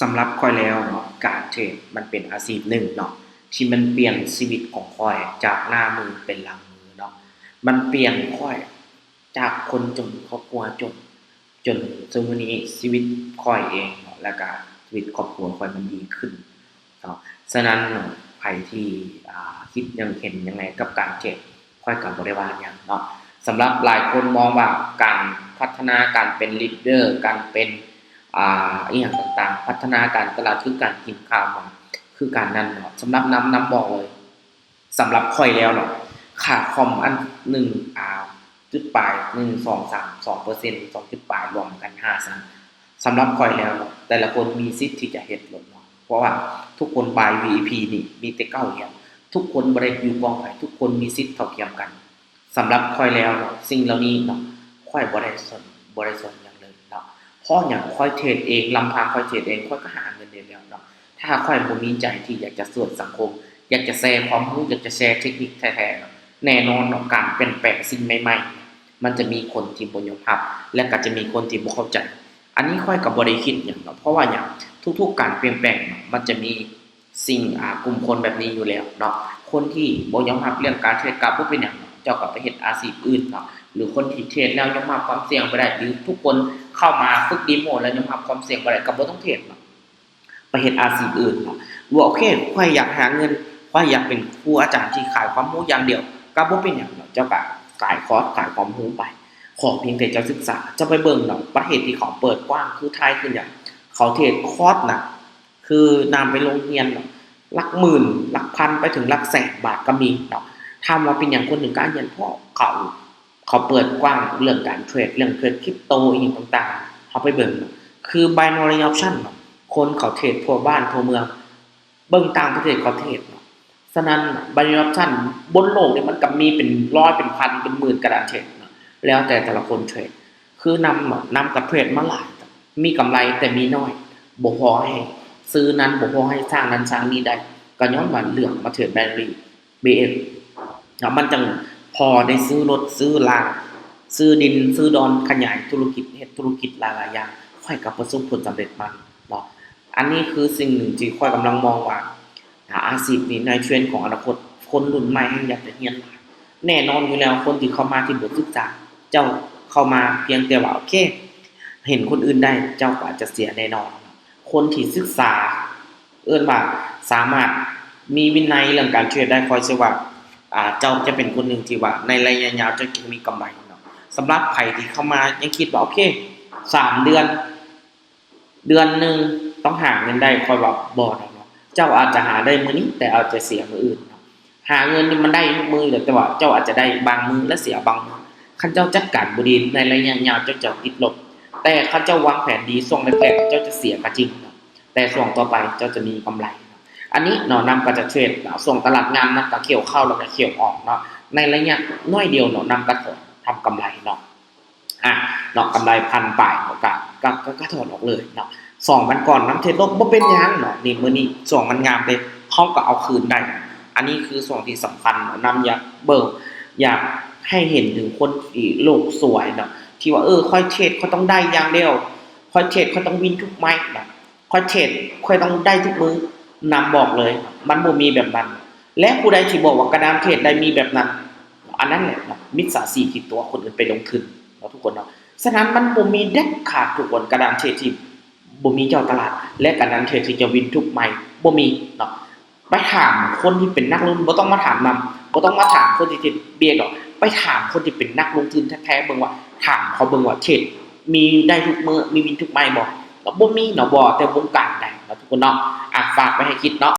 สำหรับข้อยแล้วเนาะการเทรดมันเป็นอาชีพหนึ่งเนาะที่มันเปลี่ยนชีวิตของข้อยจากหน้ามือเป็นหลังมือเนาะมันเปลี่ยนข้อยจากคนจนครอบครัวจนจนจนวันนี้ชีวิตข้อยเองเนาะและก็ชีวิตครอบครัวข้อยมันดีขึ้นเนาะฉะนั้นเนาะใครที่คิดยังเห็นยังไงกับการเทรดข้อยกับบริวารอย่างเนาะสำหรับหลายคนมองว่าการพัฒนาการเป็นลีดเดอร์การเป็น อ่าอีหยังต่างๆ พัฒนาการตลาดคือการกินข้าวมาคือการนั้นเนาะสำหรับน้ำน้ำบอกเลยสำหรับคอยแล้วเนาะค่าคอมอันหนึ่งอ่าจุดปลายหนึ่งสองสามสองเปอร์เซ็นต์สองจุดปลายรวมกันห้าสันสำหรับคอยแล้วเนาะแต่ละคนมีสิทธิ์ที่จะเฮ็ดลดเนาะเพราะว่าทุกคนบาย VP นี่มีแต่เก้าเหียงทุกคนบริอยู่กองไผ่ทุกคนมีสิทธิ์เท่าเทียมกันสำหรับคอยแล้วเนาะสิ่งเหล่านี้เนาะคอยบริสนบริสนอย่างเลยเนาะ เพราะอย่างค่อยเทรดเองลำพังค่อยเทรดเองค่อยก็หาเงินเดือนแล้วเนาะถ้าค่อยมีใจที่อยากจะสวดสังคม อยากจะแชร์ความรู้อยากจะแชร์เทคนิคแท้ๆเนาะแน่นอนเนาะการเปลี่ยนแปลงสิ่งใหม่ ๆ มันจะมีคนที่บ่ยอมรับและก็จะมีคนที่บ่เข้าใจ อันนี้ค่อยก็บ่ได้คิดหยังเนาะเพราะว่าอย่างทุก ๆ การเปลี่ยนแปลงมันจะมีสิ่งอ่ากลุ่มคนแบบนี้อยู่แล้วเนาะคนที่บ่ยอมรับเรื่องการเทรดกราฟบ่เป็นหยังเนาะเจ้าก็ไปเฮ็ดอาชีพอื่นเนาะหรือคนที่เทรดแล้วยอมรับความเสี่ยงบ่ได้หรือทุกคน เข้ามาฝึกดีโมแล้วยอมรับความเสี่ยงบ่ได้ก็บ่ต้องเทรดเนาะไปเฮ็ดอาชีพอื่นเนาะว่าโอเคข้อยอยากหาเงินข้อยอยากเป็นครูอาจารย์ที่ขายความรู้อย่างเดียวก็บ่เป็นหยังเนาะเจ้าก็ขายคอร์สขายความรู้ไป ขอเพียงแต่เจ้าศึกษาจะไปเบิ่งเนาะประเทศที่เขาเปิดกว้างคือไทยคืออย่างเขาเทรดคอร์สน่ะคือนำไปโรงเรียนเนาะหลักหมื่นหลักพันไปถึงหลักแสนบาทก็มีเนาะถามาเป็นอย่างคนหนึ่งการเรียนเพราะเขา เขาเปิดกว้างเรื่องการเทรดเรื่องเทรดคริปโตอีกต่างๆเขาไปเบิ่งคือ binary option คนเขาเทรดทั่วบ้านทั่วเมือง เบิ่งต่างประเทศเขาเทรดเนาะฉะนั้น binary option บนโลกเนี่ยมันก็มีเป็นร้อยเป็นพันเป็นหมื่นกระดานเทรดเนาะแล้วแต่แต่ละคนเทรดคือนำนาะนำกับเทรดมาหลายมีกำไรแต่มีน้อยบ่พอให้ซื้อนั้นบ่พอให้สร้างนั้นสร้างนี้ได้ก็ย้อนว่าเรื่องมาเทรด binary BM เนาะมันจัง พอได้ซื้อรถซื้อลางซื้อดินซื้อดอนขยายธุรกิจเฮ็ดธุรกิจหลายๆอย่างค่อยกับประสบผลสำเร็จมันเนาะอันนี้คือสิ่งหนึ่งที่ค่อยกำลังมองว่าอาชีพนี้ในเทรนด์ของอนาคตคนรุ่นใหม่อยากจะเรียนแน่นอนอยู่แล้วคนที่เข้ามาที่บทศึกษาเจ้าเข้ามาเพียงแต่ว่าโอเค เห็นคนอื่นได้เจ้าก็อาจจะเสียแน่นอน คนที่ศึกษา เอื้อนว่าสามารถมีวินัยเรื่องการเทรดได้คอยเชื่อว่า เจ้าจะเป็นคนหนึ่งที่ว่า ในระยะยาวจะมีกำไรเนาะสำหรับใครที่เข้ามายังคิดว่าโอเคสามเดือน เดือนหนึ่งต้องหาเงินได้คอยว่าบอดเนาะเจ้าอาจจะหาได้มือนี้ แต่อาจจะเสียมืออื่นหาเงินนี่มันได้ทุกมือเลยแต่ว่าเจ้าอาจจะได้บางมือและเสียบางมือคันเจ้าจัดการบดีในระยะยาวเจ้าจะติดลบ แต่คันเจ้าวางแผนดีส่วงแรกๆเจ้าจะเสียก็จริง แต่ส่วงต่อไปเจ้าจะมีกำไร อันนี้เนาะนำก็จะเทรดเนาะส่งตลาดงานนะก็เขียวเข้าแล้วก็เขียวออกเนาะในระยะน้อยเดียวเนาะนำกระถอนทำกำไรเนาะอะเนาะกำไรพันป่ายเนาะก็ก็ก็ก็ถอนออกเลยเนาะสองมันก่อนน้ำเทรดลบบ่เป็นยังเนาะนี่มือนี้สองมันงามเลยเขาก็เอาคืนได้ อันนี้คือส่วนที่สำคัญเนาะนำอยากเบิกอยากให้เห็นถึงคนที่โลกสวยเนาะที่ว่าเออค่อยเทรดเขาต้องได้อย่างเดียวค่อยเทรดเขาต้องวินทุกไม้เนาะค่อยเทรดค่อยต้องได้ทุกมือ นำบอกเลย มันบ่มีแบบนั้น และผู้ใดที่บอกว่ากระดานเทรดได้มีแบบนั้น อันนั้นแหละมิจฉาชีพที่ตัวคนอื่นไปลงทุนเนาทุกคนเนาะฉะนั้นมันบ่มีเด็ดขาดทุกคนกระดานเทรดที่บ่มีเจ้าตลาด และกระดานเทรดที่จะวินทุกไม้บ่มีเนาะไปถามคนที่เป็นนักลงทุนบ่ต้องมาถามนำบ่ต้องมาถามคนที่เทรดเบียร์หรอกไปถามคนที่เป็นนักลงทุนแท้ๆเบิ่งว่าถามเขาเบิ่งว่าเทรดมีได้ทุกเมื้อมีวินทุกไม้บ่ก็บ่มีเนาะบ่แต่วงการใดเนาะทุกคนเนาะ ฝากไว้ให้คิดเนาะ